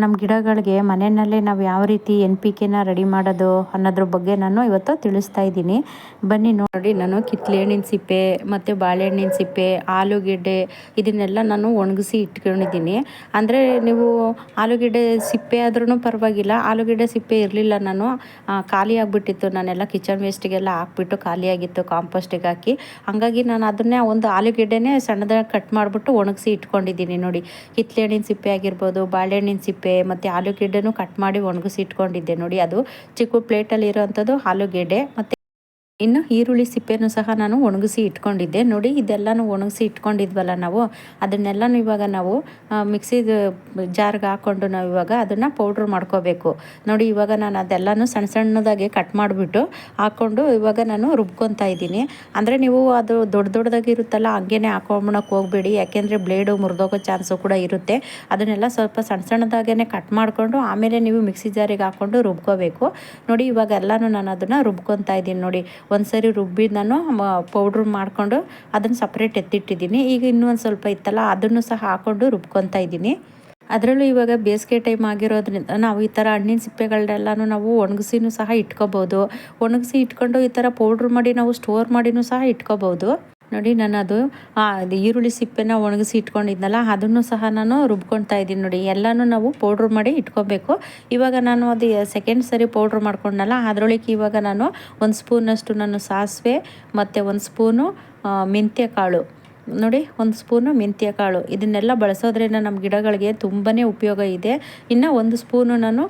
ನಮ್ಮ ಗಿಡಗಳಿಗೆ ಮನೆಯಲ್ಲೇ ನಾವು ಯಾವ ರೀತಿ ಎನ್ ಪಿ ಕೆನ ರೆಡಿ ಮಾಡೋದು ಅನ್ನೋದ್ರ ಬಗ್ಗೆ ನಾನು ಇವತ್ತು ತಿಳಿಸ್ತಾ ಇದ್ದೀನಿ. ಬನ್ನಿ ನೋಡಿ, ನಾನು ಕಿತ್ಲೆ ಹಣ್ಣಿನ ಸಿಪ್ಪೆ ಮತ್ತು ಬಾಳೆಹಣ್ಣಿನ ಸಿಪ್ಪೆ, ಆಲೂಗೆಡ್ಡೆ ಇದನ್ನೆಲ್ಲ ನಾನು ಒಣಗಿಸಿ ಇಟ್ಕೊಂಡಿದ್ದೀನಿ. ಅಂದರೆ ನೀವು ಆಲೂಗೆಡ್ಡೆ ಸಿಪ್ಪೆ ಆದ್ರೂ ಪರವಾಗಿಲ್ಲ. ಆಲೂಗೆಡ್ಡೆ ಸಿಪ್ಪೆ ಇರಲಿಲ್ಲ ನಾನು ಖಾಲಿ ಆಗಿಬಿಟ್ಟಿತ್ತು. ನಾನೆಲ್ಲ ಕಿಚನ್ ವೇಸ್ಟಿಗೆಲ್ಲ ಹಾಕ್ಬಿಟ್ಟು ಖಾಲಿಯಾಗಿತ್ತು ಕಾಂಪೋಸ್ಟಿಗೆ ಹಾಕಿ. ಹಾಗಾಗಿ ನಾನು ಅದನ್ನೇ ಒಂದು ಆಲೂಗೆಡ್ಡೆನೇ ಸಣ್ಣದಾಗಿ ಕಟ್ ಮಾಡಿಬಿಟ್ಟು ಒಣಗಿಸಿ ಇಟ್ಕೊಂಡಿದ್ದೀನಿ ನೋಡಿ. ಕಿತ್ಲೆ ಹಣ್ಣಿನ ಸಿಪ್ಪೆ ಆಗಿರ್ಬೋದು, ಬಾಳೆಹಣ್ಣಿನ ಸಿಪ್ಪೆ ಸಿಪ್ಪೆ ಮತ್ತು ಆಲೂಗೆಡ್ಡೆನೂ ಕಟ್ ಮಾಡಿ ಒಣಗಿಸಿ ಇಟ್ಕೊಂಡಿದ್ದೆ ನೋಡಿ ಅದು ಚಿಕ್ಕ ಪ್ಲೇಟಲ್ಲಿ ಇರೋವಂಥದ್ದು ಆಲೂಗೆಡ್ಡೆ ಮತ್ತು ಇನ್ನು ಈರುಳ್ಳಿ ಸಿಪ್ಪೆನೂ ಸಹ ನಾನು ಒಣಗಿಸಿ ಇಟ್ಕೊಂಡಿದ್ದೆ. ನೋಡಿ, ಇದೆಲ್ಲನೂ ಒಣಗಿಸಿ ಇಟ್ಕೊಂಡಿದ್ವಲ್ಲ ನಾವು. ಅದನ್ನೆಲ್ಲನೂ ಇವಾಗ ನಾವು ಮಿಕ್ಸಿ ಜಾರ್ಗೆ ಹಾಕ್ಕೊಂಡು ನಾವು ಇವಾಗ ಅದನ್ನು ಪೌಡ್ರ್ ಮಾಡ್ಕೋಬೇಕು. ನೋಡಿ, ಇವಾಗ ನಾನು ಅದೆಲ್ಲನೂ ಸಣ್ಣ ಸಣ್ಣದಾಗಿ ಕಟ್ ಮಾಡಿಬಿಟ್ಟು ಹಾಕ್ಕೊಂಡು ಇವಾಗ ನಾನು ರುಬ್ಕೊತಾ ಇದ್ದೀನಿ. ಅಂದರೆ ನೀವು ಅದು ದೊಡ್ಡ ದೊಡ್ಡದಾಗಿರುತ್ತಲ್ಲ ಹಂಗೇನೆ ಹಾಕೊಂಬಳಕ್ಕೆ ಹೋಗಬೇಡಿ. ಯಾಕೆಂದರೆ ಬ್ಲೇಡು ಮುರಿದೋಗೋ ಚಾನ್ಸು ಕೂಡ ಇರುತ್ತೆ. ಅದನ್ನೆಲ್ಲ ಸ್ವಲ್ಪ ಸಣ್ಣ ಸಣ್ಣದಾಗೇ ಕಟ್ ಮಾಡಿಕೊಂಡು ಆಮೇಲೆ ನೀವು ಮಿಕ್ಸಿ ಜಾರಿಗೆ ಹಾಕ್ಕೊಂಡು ರುಬ್ಕೋಬೇಕು. ನೋಡಿ, ಇವಾಗ ಎಲ್ಲನೂ ನಾನು ಅದನ್ನು ರುಬ್ಕೊತಾ ಇದ್ದೀನಿ. ನೋಡಿ ಒಂದು ಸರಿ ರುಬ್ಬಿ ನಾನು ಪೌಡ್ರ್ ಮಾಡಿಕೊಂಡು ಅದನ್ನು ಸಪ್ರೇಟ್ ಎತ್ತಿಟ್ಟಿದ್ದೀನಿ. ಈಗ ಇನ್ನೂ ಒಂದು ಸ್ವಲ್ಪ ಇತ್ತಲ್ಲ, ಅದನ್ನು ಸಹ ಹಾಕ್ಕೊಂಡು ರುಬ್ಕೊತಾ ಇದ್ದೀನಿ. ಅದರಲ್ಲೂ ಇವಾಗ ಬೇಸಿಗೆ ಟೈಮ್ ಆಗಿರೋದ್ರಿಂದ, ನಾವು ಈ ಥರ ಹಣ್ಣಿನ ಸಿಪ್ಪೆಗಳನ್ನೆಲ್ಲನೂ ನಾವು ಒಣಗಿಸಿನೂ ಸಹ ಇಟ್ಕೋಬೋದು. ಒಣಗಿಸಿ ಇಟ್ಕೊಂಡು ಈ ಥರ ಪೌಡ್ರ್ ಮಾಡಿ ನಾವು ಸ್ಟೋರ್ ಮಾಡಿನೂ ಸಹ ಇಟ್ಕೋಬೋದು. ನೋಡಿ ನಾನು ಅದು ಈರುಳ್ಳಿ ಸಿಪ್ಪೆನ ಒಣಗಿಸಿ ಇಟ್ಕೊಂಡಿದ್ನಲ್ಲ, ಅದನ್ನು ಸಹ ನಾನು ರುಬ್ಕೊಳ್ತಾ ಇದ್ದೀನಿ ನೋಡಿ. ಎಲ್ಲನೂ ನಾವು ಪೌಡ್ರ್ ಮಾಡಿ ಇಟ್ಕೋಬೇಕು. ಇವಾಗ ನಾನು ಅದು ಸೆಕೆಂಡ್ ಸರಿ ಪೌಡ್ರ್ ಮಾಡ್ಕೊಂಡಲ್ಲ ಅದರೊಳಗೆ ಇವಾಗ ನಾನು ಒಂದು ಸ್ಪೂನಷ್ಟು ನಾನು ಸಾಸಿವೆ, ಮತ್ತು ಒಂದು ಸ್ಪೂನು ಮೆಂತ್ಯ ಕಾಳು ನೋಡಿ, ಒಂದು ಸ್ಪೂನು ಮೆಂತ್ಯ ಕಾಳು ಇದನ್ನೆಲ್ಲ ಬಳಸೋದ್ರಿಂದ ನಮ್ಮ ಗಿಡಗಳಿಗೆ ತುಂಬಾ ಉಪಯೋಗ ಇದೆ. ಇನ್ನು ಒಂದು ಸ್ಪೂನು ನಾನು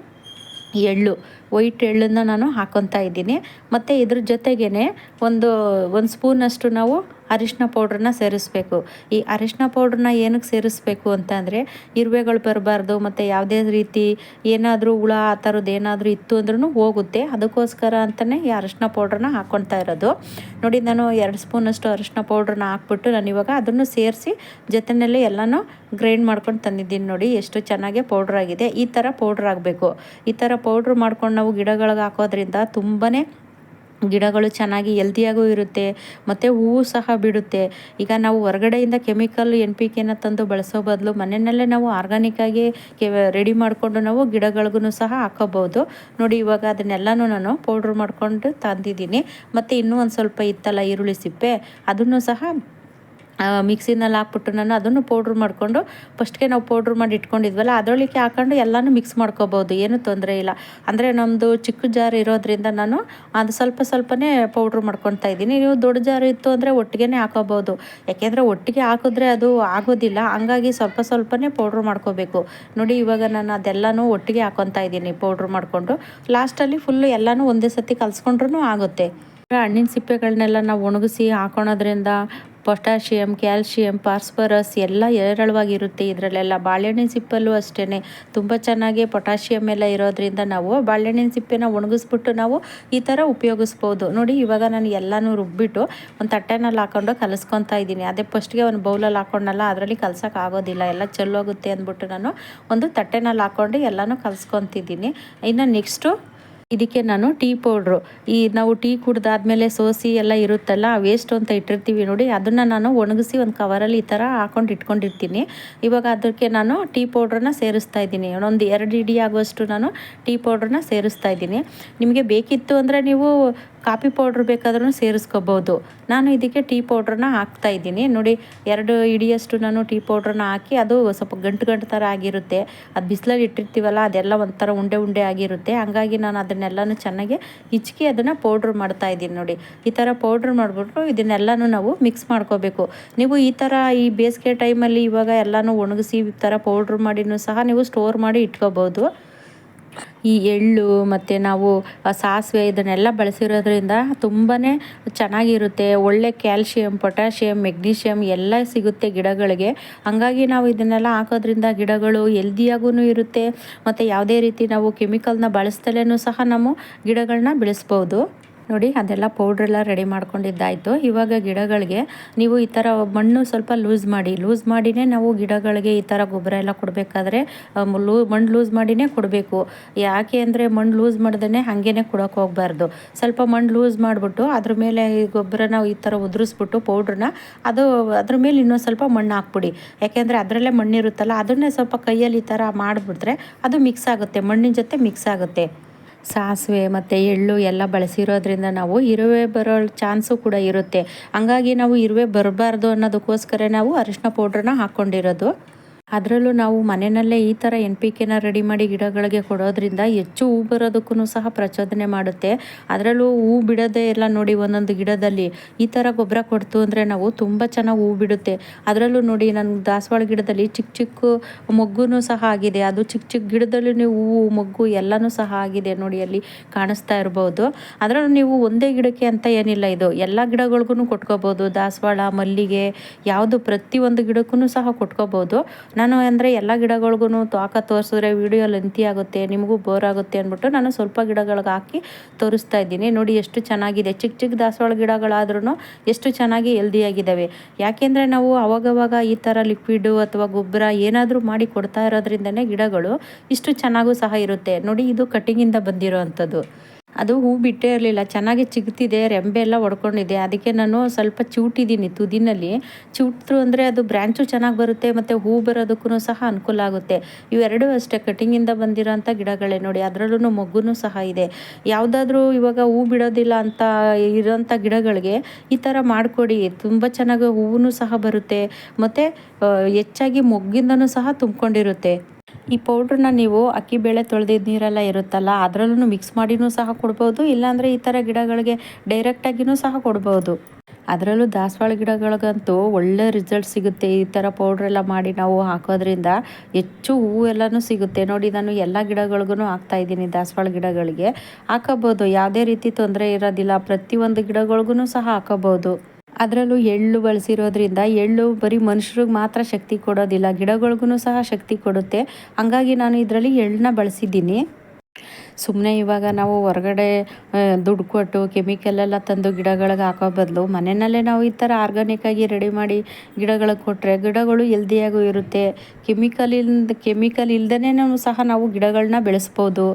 ಎಳ್ಳು, ವೈಟ್ ಎಳ್ಳನ್ನು ನಾನು ಹಾಕೊತಾ ಇದ್ದೀನಿ. ಮತ್ತು ಇದ್ರ ಜೊತೆಗೇ ಒಂದು ಒಂದು ಸ್ಪೂನಷ್ಟು ನಾವು ಅರಿಶಿನ ಪೌಡ್ರನ್ನ ಸೇರಿಸ್ಬೇಕು. ಈ ಅರಿಶಿನ ಪೌಡ್ರನ್ನ ಏನಕ್ಕೆ ಸೇರಿಸ್ಬೇಕು ಅಂತಂದರೆ ಇರುವೆಗಳು ಬರಬಾರ್ದು ಮತ್ತು ಯಾವುದೇ ರೀತಿ ಏನಾದರೂ ಹುಳ ಆ ಥರದ್ದು ಏನಾದರೂ ಇತ್ತು ಅಂದ್ರೂ ಹೋಗುತ್ತೆ. ಅದಕ್ಕೋಸ್ಕರ ಅಂತಲೇ ಈ ಅರಿಶಿನ ಪೌಡ್ರನ್ನ ಹಾಕ್ಕೊಳ್ತಾ ಇರೋದು. ನೋಡಿ, ನಾನು ಎರಡು ಸ್ಪೂನಷ್ಟು ಅರಿಶಿನ ಪೌಡ್ರನ್ನ ಹಾಕ್ಬಿಟ್ಟು ನಾನು ಇವಾಗ ಅದನ್ನು ಸೇರಿಸಿ ಜೊತೆಯಲ್ಲಿ ಎಲ್ಲನೂ ಗ್ರೈಂಡ್ ಮಾಡ್ಕೊಂಡು ತಂದಿದ್ದೀನಿ ನೋಡಿ, ಎಷ್ಟು ಚೆನ್ನಾಗಿ ಪೌಡ್ರ್ ಆಗಿದೆ ಈ ಥರ ಪೌಡ್ರ್ ಆಗಬೇಕು ಈ ಥರ ಪೌಡ್ರ್ ಮಾಡ್ಕೊಂಡು ನಾವು ಗಿಡಗಳಿಗೆ ಹಾಕೋದ್ರಿಂದ ತುಂಬಾ ಗಿಡಗಳು ಚೆನ್ನಾಗಿ ಎಲ್ದಿಯಾಗೂ ಇರುತ್ತೆ, ಮತ್ತು ಹೂವು ಸಹ ಬಿಡುತ್ತೆ. ಈಗ ನಾವು ಹೊರಗಡೆಯಿಂದ ಕೆಮಿಕಲ್ ಎನ್ ಪಿ ಕೆನ ತಂದು ಬಳಸೋ ಬದಲು ಮನೆಯಲ್ಲೇ ನಾವು ಆರ್ಗಾನಿಕ್ಕಾಗಿ ಕೆ ರೆಡಿ ಮಾಡಿಕೊಂಡು ನಾವು ಗಿಡಗಳಿಗೂ ಸಹ ಹಾಕೋಬೋದು. ನೋಡಿ ಇವಾಗ ಅದನ್ನೆಲ್ಲನೂ ನಾನು ಪೌಡ್ರ್ ಮಾಡ್ಕೊಂಡು ತಂದಿದ್ದೀನಿ. ಮತ್ತು ಇನ್ನೂ ಒಂದು ಸ್ವಲ್ಪ ಇತ್ತಲ್ಲ ಈರುಳ್ಳಿ ಸಿಪ್ಪೆ, ಅದನ್ನು ಸಹ ಮಿಕ್ಸಿನಲ್ಲಿ ಹಾಕ್ಬಿಟ್ಟು ನಾನು ಅದನ್ನು ಪೌಡ್ರ್ ಮಾಡಿಕೊಂಡು ಫಸ್ಟ್ಗೆ ನಾವು ಪೌಡ್ರ್ ಮಾಡಿ ಇಟ್ಕೊಂಡಿದ್ವಲ್ಲ ಅದರೊಳಗೆ ಹಾಕೊಂಡು ಎಲ್ಲನೂ ಮಿಕ್ಸ್ ಮಾಡ್ಕೋಬೋದು, ಏನೂ ತೊಂದರೆ ಇಲ್ಲ. ಅಂದರೆ ನಮ್ಮದು ಚಿಕ್ಕ ಜಾರ್ ಇರೋದ್ರಿಂದ ನಾನು ಅದು ಸ್ವಲ್ಪ ಸ್ವಲ್ಪನೇ ಪೌಡ್ರ್ ಮಾಡ್ಕೊತಾ ಇದ್ದೀನಿ. ನೀವು ದೊಡ್ಡ ಜಾರ್ ಇತ್ತು ಅಂದರೆ ಒಟ್ಟಿಗೆ ಹಾಕೋಬೋದು. ಯಾಕೆಂದರೆ ಒಟ್ಟಿಗೆ ಹಾಕಿದ್ರೆ ಅದು ಆಗೋದಿಲ್ಲ, ಹಂಗಾಗಿ ಸ್ವಲ್ಪ ಸ್ವಲ್ಪನೇ ಪೌಡ್ರ್ ಮಾಡ್ಕೋಬೇಕು. ನೋಡಿ, ಇವಾಗ ನಾನು ಅದೆಲ್ಲನೂ ಒಟ್ಟಿಗೆ ಹಾಕೊತಾ ಇದ್ದೀನಿ ಪೌಡ್ರ್ ಮಾಡಿಕೊಂಡು. ಲಾಸ್ಟಲ್ಲಿ ಫುಲ್ಲು ಎಲ್ಲನೂ ಒಂದೇ ಸತಿ ಕಲಿಸ್ಕೊಂಡ್ರೂ ಆಗುತ್ತೆ. ಹಣ್ಣಿನ ಸಿಪ್ಪೆಗಳನ್ನೆಲ್ಲ ನಾವು ಒಣಗಿಸಿ ಹಾಕೊಳೋದ್ರಿಂದ ಪೊಟ್ಯಾಷಿಯಮ್ ಕ್ಯಾಲ್ಶಿಯಂ, ಫಾಸ್ಫರಸ್ ಎಲ್ಲ ಹೇರಳವಾಗಿರುತ್ತೆ. ಇದರಲ್ಲೆಲ್ಲ ಬಾಳೆಹಣ್ಣಿನ ಸಿಪ್ಪಲ್ಲೂ ಅಷ್ಟೇ ತುಂಬ ಚೆನ್ನಾಗಿ ಪೊಟ್ಯಾಷಿಯಮ್ ಎಲ್ಲ ಇರೋದ್ರಿಂದ ನಾವು ಬಾಳೆಹಣ್ಣಿನ ಸಿಪ್ಪೆನ ಒಣಗಿಸ್ಬಿಟ್ಟು ನಾವು ಈ ಥರ ಉಪಯೋಗಿಸ್ಬೋದು. ನೋಡಿ, ಇವಾಗ ನಾನು ಎಲ್ಲನೂ ರುಬ್ಬಿಟ್ಟು ಒಂದು ತಟ್ಟೆನಲ್ಲಿ ಹಾಕೊಂಡು ಕಲಿಸ್ಕೊತಾ ಇದ್ದೀನಿ. ಅದೇ ಫಸ್ಟ್ಗೆ ಒಂದು ಬೌಲಲ್ಲಿ ಹಾಕೊಂಡಲ್ಲ, ಅದರಲ್ಲಿ ಕಲ್ಸೋಕ್ಕಾಗೋದಿಲ್ಲ ಎಲ್ಲ ಚೆಲ್ಲೋಗುತ್ತೆ ಅಂದ್ಬಿಟ್ಟು ನಾನು ಒಂದು ತಟ್ಟೆನಲ್ಲಿ ಹಾಕ್ಕೊಂಡು ಎಲ್ಲನೂ ಕಲಿಸ್ಕೊತಿದ್ದೀನಿ. ಇನ್ನು ನೆಕ್ಸ್ಟು ಇದಕ್ಕೆ ನಾನು ಟೀ ಪೌಡ್ರು. ಈ ನಾವು ಟೀ ಕುಡ್ದಾದ್ಮೇಲೆ ಸೋಸಿ ಎಲ್ಲ ಇರುತ್ತಲ್ಲ ವೇಸ್ಟ್ ಅಂತ ಇಟ್ಟಿರ್ತೀವಿ ನೋಡಿ, ಅದನ್ನು ನಾನು ಒಣಗಿಸಿ ಒಂದು ಕವರಲ್ಲಿ ಈ ಥರ ಹಾಕೊಂಡು ಇಟ್ಕೊಂಡಿರ್ತೀನಿ. ಇವಾಗ ಅದಕ್ಕೆ ನಾನು ಟೀ ಪೌಡ್ರನ್ನ ಸೇರಿಸ್ತಾ ಇದ್ದೀನಿ. ಒಂದು ಎರಡು ಇಡಿ ಆಗುವಷ್ಟು ನಾನು ಟೀ ಪೌಡ್ರನ್ನ ಸೇರಿಸ್ತಾ ಇದ್ದೀನಿ. ನಿಮಗೆ ಬೇಕಿತ್ತು ಅಂದರೆ ನೀವು ಕಾಫಿ ಪೌಡ್ರ್ ಬೇಕಾದ್ರೂ ಸೇರಿಸ್ಕೋಬೋದು. ನಾನು ಇದಕ್ಕೆ ಟೀ ಪೌಡ್ರನ್ನ ಹಾಕ್ತಾ ಇದ್ದೀನಿ. ನೋಡಿ, ಎರಡು ಇಡಿಯಷ್ಟು ನಾನು ಟೀ ಪೌಡ್ರನ್ನ ಹಾಕಿ ಅದು ಸ್ವಲ್ಪ ಗಂಟು ಗಂಟು ಥರ ಆಗಿರುತ್ತೆ. ಅದು ಬಿಸಿಲಲ್ಲಿ ಇಟ್ಟಿರ್ತೀವಲ್ಲ, ಅದೆಲ್ಲ ಒಂಥರ ಉಂಡೆ ಉಂಡೆ ಆಗಿರುತ್ತೆ. ಹಾಗಾಗಿ ನಾನು ಅದನ್ನೆಲ್ಲನೂ ಚೆನ್ನಾಗಿ ಹಿಚ್ಕಿ ಅದನ್ನು ಪೌಡ್ರ್ ಮಾಡ್ತಾ ಇದ್ದೀನಿ ನೋಡಿ. ಈ ಥರ ಪೌಡ್ರ್ ಮಾಡಿಬಿಟ್ಟು ಇದನ್ನೆಲ್ಲನೂ ನಾವು ಮಿಕ್ಸ್ ಮಾಡ್ಕೋಬೇಕು. ನೀವು ಈ ಥರ ಈ ಬೇಸಿಗೆ ಟೈಮಲ್ಲಿ ಇವಾಗ ಎಲ್ಲನೂ ಒಣಗಿಸಿ ಈ ಥರ ಪೌಡ್ರ್ ಮಾಡಿನೂ ಸಹ ನೀವು ಸ್ಟೋರ್ ಮಾಡಿ ಇಟ್ಕೋಬೋದು. ಈ ಎಳ್ಳು ಮತ್ತು ನಾವು ಸಾಸಿವೆ ಇದನ್ನೆಲ್ಲ ಬಳಸಿರೋದ್ರಿಂದ ತುಂಬಾ ಚೆನ್ನಾಗಿರುತ್ತೆ. ಒಳ್ಳೆ ಕ್ಯಾಲ್ಶಿಯಂ, ಪೊಟ್ಯಾಷಿಯಂ, ಮೆಗ್ನೀಷಿಯಂ ಎಲ್ಲ ಸಿಗುತ್ತೆ ಗಿಡಗಳಿಗೆ. ಹಾಗಾಗಿ ನಾವು ಇದನ್ನೆಲ್ಲ ಹಾಕೋದ್ರಿಂದ ಗಿಡಗಳು ಎಲ್ದಿಯಾಗೂ ಇರುತ್ತೆ. ಮತ್ತು ಯಾವುದೇ ರೀತಿ ನಾವು ಕೆಮಿಕಲ್ನ ಬಳಸ್ದಲೇ ಸಹ ನಾವು ಗಿಡಗಳನ್ನ ಬೆಳೆಸ್ಬೋದು. ನೋಡಿ, ಅದೆಲ್ಲ ಪೌಡ್ರೆಲ್ಲ ರೆಡಿ ಮಾಡ್ಕೊಂಡಿದ್ದಾಯಿತು. ಇವಾಗ ಗಿಡಗಳಿಗೆ ನೀವು ಈ ಥರ ಮಣ್ಣು ಸ್ವಲ್ಪ ಲೂಸ್ ಮಾಡಿ. ಲೂಸ್ ಮಾಡಿನೇ ನಾವು ಗಿಡಗಳಿಗೆ ಈ ಥರ ಗೊಬ್ಬರ ಎಲ್ಲ ಕೊಡಬೇಕಾದ್ರೆ ಲೂ, ಮಣ್ಣು ಲೂಸ್ ಮಾಡಿನೇ ಕೊಡಬೇಕು. ಯಾಕೆ ಅಂದರೆ ಮಣ್ಣು ಲೂಸ್ ಮಾಡ್ದೇ ಹಾಗೇನೆ ಕೊಡೋಕೆ ಹೋಗಬಾರ್ದು. ಸ್ವಲ್ಪ ಮಣ್ಣು ಲೂಸ್ ಮಾಡಿಬಿಟ್ಟು, ಅದ್ರ ಮೇಲೆ ಈ ಗೊಬ್ಬರನ ಈ ಥರ ಉದುರಿಸ್ಬಿಟ್ಟು ಪೌಡ್ರನ್ನ ಅದು ಅದ್ರ ಮೇಲೆ ಇನ್ನೊಂದು ಸ್ವಲ್ಪ ಮಣ್ಣು ಹಾಕ್ಬಿಡಿ. ಯಾಕೆಂದರೆ ಅದರಲ್ಲೇ ಮಣ್ಣಿರುತ್ತಲ್ಲ, ಅದನ್ನೇ ಸ್ವಲ್ಪ ಕೈಯಲ್ಲಿ ಈ ಥರ ಮಾಡಿಬಿಟ್ರೆ ಅದು ಮಿಕ್ಸ್ ಆಗುತ್ತೆ, ಮಣ್ಣಿನ ಜೊತೆ ಮಿಕ್ಸ್ ಆಗುತ್ತೆ. ಸಾಸಿವೆ ಮತ್ತು ಎಳ್ಳು ಎಲ್ಲ ಬಳಸಿರೋದ್ರಿಂದ ನಾವು ಇರುವೆ ಬರೋ ಚಾನ್ಸು ಕೂಡ ಇರುತ್ತೆ. ಹಂಗಾಗಿ ನಾವು ಇರುವೆ ಬರಬಾರ್ದು ಅನ್ನೋದಕ್ಕೋಸ್ಕರ ನಾವು ಅರಿಶಿನ ಪೌಡ್ರನ್ನ ಹಾಕ್ಕೊಂಡಿರೋದು ಅದರಲ್ಲೂ ನಾವು ಮನೆಯಲ್ಲೇ ಈ ಥರ ಎನ್ ಪಿ ಕೆನ ರೆಡಿ ಮಾಡಿ ಗಿಡಗಳಿಗೆ ಕೊಡೋದ್ರಿಂದ ಹೆಚ್ಚು ಹೂ ಬರೋದಕ್ಕೂ ಸಹ ಪ್ರಚೋದನೆ ಮಾಡುತ್ತೆ. ಅದರಲ್ಲೂ ಹೂ ಬಿಡೋದೇ ಎಲ್ಲ ನೋಡಿ ಒಂದೊಂದು ಗಿಡದಲ್ಲಿ ಈ ಥರ ಗೊಬ್ಬರ ಕೊಡ್ತು ಅಂದರೆ ನಾವು ತುಂಬ ಚೆನ್ನಾಗಿ ಹೂ ಬಿಡುತ್ತೆ. ಅದರಲ್ಲೂ ನೋಡಿ ನನ್ನ ದಾಸವಾಳ ಗಿಡದಲ್ಲಿ ಚಿಕ್ಕ ಚಿಕ್ಕ ಮೊಗ್ಗು ಸಹ ಆಗಿದೆ. ಅದು ಚಿಕ್ಕ ಚಿಕ್ಕ ಗಿಡದಲ್ಲಿ ನೀವು ಹೂವು ಮೊಗ್ಗು ಎಲ್ಲನೂ ಸಹ ಆಗಿದೆ ನೋಡಿ ಅಲ್ಲಿ ಕಾಣಿಸ್ತಾ ಇರ್ಬೋದು. ಅದರಲ್ಲೂ ನೀವು ಒಂದೇ ಗಿಡಕ್ಕೆ ಅಂತ ಏನಿಲ್ಲ ಇದು. ಎಲ್ಲ ಗಿಡಗಳಿಗೂ ಕೊಟ್ಕೋಬೋದು. ದಾಸವಾಳ, ಮಲ್ಲಿಗೆ, ಯಾವುದು ಪ್ರತಿಯೊಂದು ಗಿಡಕ್ಕೂ ಸಹ ಕೊಟ್ಕೋಬೋದು. ನಾನು ಅಂದರೆ ಎಲ್ಲ ಗಿಡಗಳಿಗೂ ತೋಕ ತೋರಿಸಿದ್ರೆ ವೀಡಿಯೋ ಲೆಂತಿ ಆಗುತ್ತೆ, ನಿಮಗೂ ಬೋರ್ ಆಗುತ್ತೆ ಅಂದ್ಬಿಟ್ಟು ನಾನು ಸ್ವಲ್ಪ ಗಿಡಗಳಿಗೆ ಹಾಕಿ ತೋರಿಸ್ತಾ ಇದ್ದೀನಿ. ನೋಡಿ ಎಷ್ಟು ಚೆನ್ನಾಗಿದೆ. ಚಿಕ್ಕ ಚಿಕ್ಕ ದಾಸವಾಳ ಗಿಡಗಳಾದ್ರೂ ಎಷ್ಟು ಚೆನ್ನಾಗಿ ಹೆಲ್ದಿಯಾಗಿದ್ದಾವೆ ಯಾಕೆಂದರೆ ನಾವು ಅವಾಗವಾಗ ಈ ಥರ ಲಿಕ್ವಿಡು ಅಥವಾ ಗೊಬ್ಬರ ಏನಾದರೂ ಮಾಡಿ ಕೊಡ್ತಾ ಇರೋದ್ರಿಂದನೇ ಗಿಡಗಳು ಇಷ್ಟು ಚೆನ್ನಾಗೂ ಸಹ ಇರುತ್ತೆ. ನೋಡಿ ಇದು ಕಟ್ಟಿಂಗಿಂದ ಬಂದಿರೋ ಅಂಥದ್ದು ಅದು ಹೂ ಬಿಟ್ಟೇ ಇರಲಿಲ್ಲ. ಚೆನ್ನಾಗಿ ಚಿಗ್ತಿದೆ, ರೆಂಬೆ ಎಲ್ಲ ಒಡ್ಕೊಂಡಿದೆ ಅದಕ್ಕೆ ನಾನು ಸ್ವಲ್ಪ ಚೂಟಿದ್ದೀನಿ ತುದಿನಲ್ಲಿ. ಚೂಟ್ರು ಅಂದರೆ ಅದು ಬ್ರ್ಯಾಂಚು ಚೆನ್ನಾಗಿ ಬರುತ್ತೆ, ಮತ್ತು ಹೂ ಬರೋದಕ್ಕೂ ಸಹ ಅನುಕೂಲ ಆಗುತ್ತೆ. ಇವೆರಡೂ ಅಷ್ಟೇ, ಕಟಿಂಗಿಂದ ಬಂದಿರೋಂಥ ಗಿಡಗಳೇ ನೋಡಿ ಅದರಲ್ಲೂ ಮಗ್ಗುನೂ ಸಹ ಇದೆ. ಯಾವುದಾದ್ರೂ ಇವಾಗ ಹೂ ಬಿಡೋದಿಲ್ಲ ಅಂತ ಇರೋಂಥ ಗಿಡಗಳಿಗೆ ಈ ಥರ ಮಾಡಿಕೊಡಿ. ತುಂಬ ಚೆನ್ನಾಗಿ ಹೂವು ಸಹ ಬರುತ್ತೆ, ಮತ್ತು ಹೆಚ್ಚಾಗಿ ಮೊಗ್ಗಿಂದನೂ ಸಹ ತುಂಬ್ಕೊಂಡಿರುತ್ತೆ. ಈ ಪೌಡ್ರನ್ನ ನೀವು ಅಕ್ಕಿ, ಬೇಳೆ ತೊಳೆದಿದ್ದ ನೀರೆಲ್ಲ ಇರುತ್ತಲ್ಲ, ಅದರಲ್ಲೂ ಮಿಕ್ಸ್ ಮಾಡಿನೂ ಸಹ ಕೊಡ್ಬೋದು, ಇಲ್ಲಾಂದರೆ ಈ ಥರ ಗಿಡಗಳಿಗೆ ಡೈರೆಕ್ಟಾಗಿಯೂ ಸಹ ಕೊಡ್ಬೋದು. ಅದರಲ್ಲೂ ದಾಸವಾಳ ಗಿಡಗಳಿಗಂತೂ ಒಳ್ಳೆ ರಿಸಲ್ಟ್ ಸಿಗುತ್ತೆ. ಈ ಥರ ಪೌಡ್ರೆಲ್ಲ ಮಾಡಿ ನಾವು ಹಾಕೋದ್ರಿಂದ ಹೆಚ್ಚು ಹೂವು ಎಲ್ಲನೂ ಸಿಗುತ್ತೆ. ನೋಡಿ, ನಾನು ಎಲ್ಲ ಗಿಡಗಳಿಗೂ ಹಾಕ್ತಾಯಿದ್ದೀನಿ ದಾಸವಾಳ ಗಿಡಗಳಿಗೆ. ಹಾಕೋಬೋದು, ಯಾವುದೇ ರೀತಿ ತೊಂದರೆ ಇರೋದಿಲ್ಲ. ಪ್ರತಿಯೊಂದು ಗಿಡಗಳಿಗೂ ಸಹ ಹಾಕೋಬೋದು. ಅದರಲ್ಲೂ ಎಳ್ಳು ಬಳಸಿರೋದ್ರಿಂದ ಎಳ್ಳು ಬರೀ ಮನುಷ್ಯರಿಗೆ ಮಾತ್ರ ಶಕ್ತಿ ಕೊಡೋದಿಲ್ಲ, ಗಿಡಗಳಿಗೂ ಸಹ ಶಕ್ತಿ ಕೊಡುತ್ತೆ. ಹಾಗಾಗಿ ನಾನು ಇದರಲ್ಲಿ ಎಳ್ಳನ್ನ ಬಳಸಿದ್ದೀನಿ. ಸುಮ್ಮನೆ ಇವಾಗ ನಾವು ಹೊರಗಡೆ ದುಡ್ಡು ಕೊಟ್ಟು ಕೆಮಿಕಲೆಲ್ಲ ತಂದು ಗಿಡಗಳಿಗೆ ಹಾಕೋ ಬದಲು ಮನೆಯಲ್ಲೇ ನಾವು ಈ ಥರ ಆರ್ಗಾನಿಕ್ಕಾಗಿ ರೆಡಿ ಮಾಡಿ ಗಿಡಗಳಿಗೆ ಕೊಟ್ಟರೆ ಗಿಡಗಳು ಎಲ್ದಿಯಾಗೂ ಇರುತ್ತೆ. ಕೆಮಿಕಲ್ ಇಲ್ ಕೆಮಿಕಲ್ ಇಲ್ದೇ ಸಹ ನಾವು ಗಿಡಗಳನ್ನ ಬೆಳೆಸ್ಬೋದು.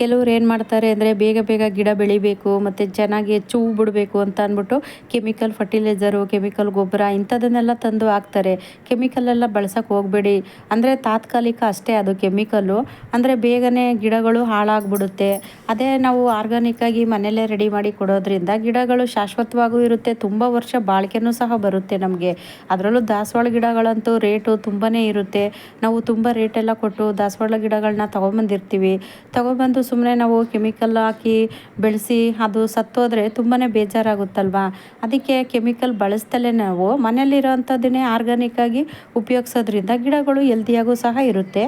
ಕೆಲವ್ರು ಏನು ಮಾಡ್ತಾರೆ ಅಂದರೆ ಬೇಗ ಬೇಗ ಗಿಡ ಬೆಳಿಬೇಕು, ಮತ್ತು ಚೆನ್ನಾಗಿ ಹೆಚ್ಚು ಹೂ ಬಿಡಬೇಕು ಅಂತ ಅಂದ್ಬಿಟ್ಟು ಕೆಮಿಕಲ್ ಫರ್ಟಿಲೈಸರು, ಕೆಮಿಕಲ್ ಗೊಬ್ಬರ ಇಂಥದನ್ನೆಲ್ಲ ತಂದು ಹಾಕ್ತಾರೆ. ಕೆಮಿಕಲೆಲ್ಲ ಬಳಸೋಕೆ ಹೋಗಬೇಡಿ. ಅಂದರೆ ತಾತ್ಕಾಲಿಕ ಅಷ್ಟೇ ಅದು ಕೆಮಿಕಲ್ಲು. ಅಂದರೆ ಬೇಗನೆ ಗಿಡಗಳು ಹಾಳಾಗ್ಬಿಡುತ್ತೆ. ಅದೇ ನಾವು ಆರ್ಗಾನಿಕ್ಕಾಗಿ ಮನೆಯಲ್ಲೇ ರೆಡಿ ಮಾಡಿ ಕೊಡೋದ್ರಿಂದ ಗಿಡಗಳು ಶಾಶ್ವತವಾಗೂ ಇರುತ್ತೆ, ತುಂಬ ವರ್ಷ ಬಾಳಿಕೆನೂ ಸಹ ಬರುತ್ತೆ ನಮಗೆ. ಅದರಲ್ಲೂ ದಾಸವಾಳ ಗಿಡಗಳಂತೂ ರೇಟು ತುಂಬಾ ಇರುತ್ತೆ. ನಾವು ತುಂಬ ರೇಟೆಲ್ಲ ಕೊಟ್ಟು ದಾಸವಾಳ ಗಿಡಗಳನ್ನ ತೊಗೊಂಬಂದಿರ್ತೀವಿ. ತೊಗೊಬಂದು ಸುಮ್ಮನೆ ನಾವು ಕೆಮಿಕಲ್ ಹಾಕಿ ಬೆಳೆಸಿ ಅದು ಸತ್ತೋದ್ರೆ ತುಂಬಾ ಬೇಜಾರಾಗುತ್ತಲ್ವ? ಅದಕ್ಕೆ ಕೆಮಿಕಲ್ ಬಳಸ್ತಲೇ ನಾವು ಮನೇಲಿರೋವಂಥದ್ದನ್ನೇ ಆರ್ಗಾನಿಕ್ಕಾಗಿ ಉಪಯೋಗಿಸೋದ್ರಿಂದ ಗಿಡಗಳು ಹೆಲ್ದಿಯಾಗೂ ಸಹ ಇರುತ್ತೆ.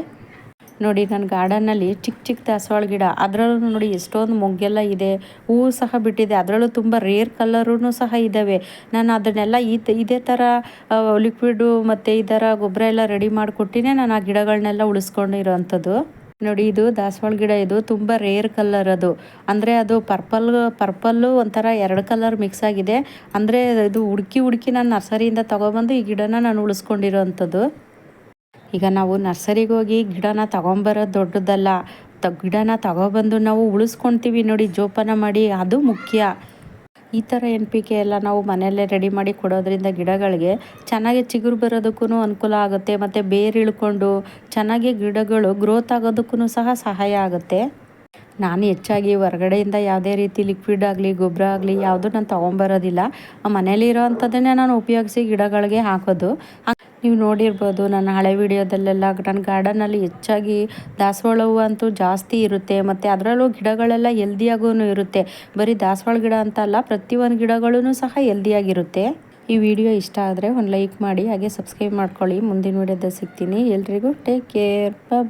ನೋಡಿ ನನ್ನ ಗಾರ್ಡನ್ನಲ್ಲಿ ಚಿಕ್ಕ ಚಿಕ್ಕ ದಾಸವಾಳ ಗಿಡ. ಅದರಲ್ಲೂ ನೋಡಿ ಎಷ್ಟೊಂದು ಮೊಗ್ಗೆಲ್ಲ ಇದೆ. ಹೂವು ಸಹ ಬಿಟ್ಟಿದೆ. ಅದರಲ್ಲೂ ತುಂಬ ರೇರ್ ಕಲರೂ ಸಹ ಇದ್ದಾವೆ ನಾನು ಅದನ್ನೆಲ್ಲ ಈ ಇದೇ ಥರ ಲಿಕ್ವಿಡು ಮತ್ತು ಈ ಥರ ಗೊಬ್ಬರ ಎಲ್ಲ ರೆಡಿ ಮಾಡಿಕೊಟ್ಟಿನೇ ನಾನು ಆ ಗಿಡಗಳನ್ನೆಲ್ಲ ಉಳಿಸ್ಕೊಂಡಿರೋವಂಥದ್ದು ನೋಡಿ ಇದು ದಾಸವಾಳ ಗಿಡ ಇದು ತುಂಬ ರೇರ್ ಕಲರ್ ಅದು. ಅಂದರೆ ಅದು ಪರ್ಪಲ್ ಪರ್ಪಲ್ಲು ಒಂಥರ ಎರಡು ಕಲರ್ ಮಿಕ್ಸ್ ಆಗಿದೆ. ಅಂದರೆ ಇದು ಹುಡುಕಿ ಹುಡುಕಿ ನಾನು ನರ್ಸರಿಯಿಂದ ತೊಗೊಬಂದು ಈ ಗಿಡನ ನಾನು ಉಳಿಸ್ಕೊಂಡಿರೋ ಅಂಥದ್ದು ಈಗ ನಾವು ನರ್ಸರಿಗೆ ಹೋಗಿ ಗಿಡನ ತೊಗೊಂಬರೋದು ದೊಡ್ಡದಲ್ಲ. ತ ಗಿಡನ ತಗೊಬಂದು ನಾವು ಉಳಿಸ್ಕೊಳ್ತೀವಿ ನೋಡಿ ಜೋಪಾನ ಮಾಡಿ, ಅದು ಮುಖ್ಯ. ಈ ಥರ ಎನ್ ಪಿ ಕೆ ಎಲ್ಲ ನಾವು ಮನೆಯಲ್ಲೇ ರೆಡಿ ಮಾಡಿ ಕೊಡೋದ್ರಿಂದ ಗಿಡಗಳಿಗೆ ಚೆನ್ನಾಗಿ ಚಿಗುರು ಬರೋದಕ್ಕೂ ಅನುಕೂಲ ಆಗುತ್ತೆ, ಮತ್ತು ಬೇರು ಇಳ್ಕೊಂಡು ಚೆನ್ನಾಗಿ ಗಿಡಗಳು ಗ್ರೋತ್ ಆಗೋದಕ್ಕೂ ಸಹ ಸಹಾಯ ಆಗುತ್ತೆ. ನಾನು ಹೆಚ್ಚಾಗಿ ಹೊರಗಡೆಯಿಂದ ಯಾವುದೇ ರೀತಿ ಲಿಕ್ವಿಡ್ ಆಗಲಿ, ಗೊಬ್ಬರ ಆಗಲಿ ಯಾವುದು ನಾನು ತೊಗೊಂಬರೋದಿಲ್ಲ ಮನೇಲಿರೋ ಅಂಥದ್ದನ್ನೇ ನಾನು ಉಪಯೋಗಿಸಿ ಗಿಡಗಳಿಗೆ ಹಾಕೋದು. ನೀವು ನೋಡಿರ್ಬೋದು, ನನ್ನ ಹಳೆ ವಿಡಿಯೋದಲ್ಲೆಲ್ಲ ನನ್ನ ಗಾರ್ಡನಲ್ಲಿ ಹೆಚ್ಚಾಗಿ ದಾಸವಾಳ ಹೂವು ಅಂತೂ ಜಾಸ್ತಿ ಇರುತ್ತೆ, ಮತ್ತು ಅದರಲ್ಲೂ ಗಿಡಗಳೆಲ್ಲ ಎಲ್ದಿಯಾಗೂ ಇರುತ್ತೆ. ಬರೀ ದಾಸವಾಳ ಗಿಡ ಅಂತ ಅಲ್ಲ, ಪ್ರತಿಯೊಂದು ಗಿಡಗಳೂ ಸಹ ಎಲ್ದಿಯಾಗಿರುತ್ತೆ ಈ ವಿಡಿಯೋ ಇಷ್ಟ ಆದರೆ ಒಂದು ಲೈಕ್ ಮಾಡಿ, ಹಾಗೆ ಸಬ್ಸ್ಕ್ರೈಬ್ ಮಾಡ್ಕೊಳ್ಳಿ. ಮುಂದಿನ ವಿಡಿಯೋದಲ್ಲಿ ಸಿಗ್ತೀನಿ. ಎಲ್ರಿಗೂ ಟೇಕ್ ಕೇರ್ ಬಾಯ್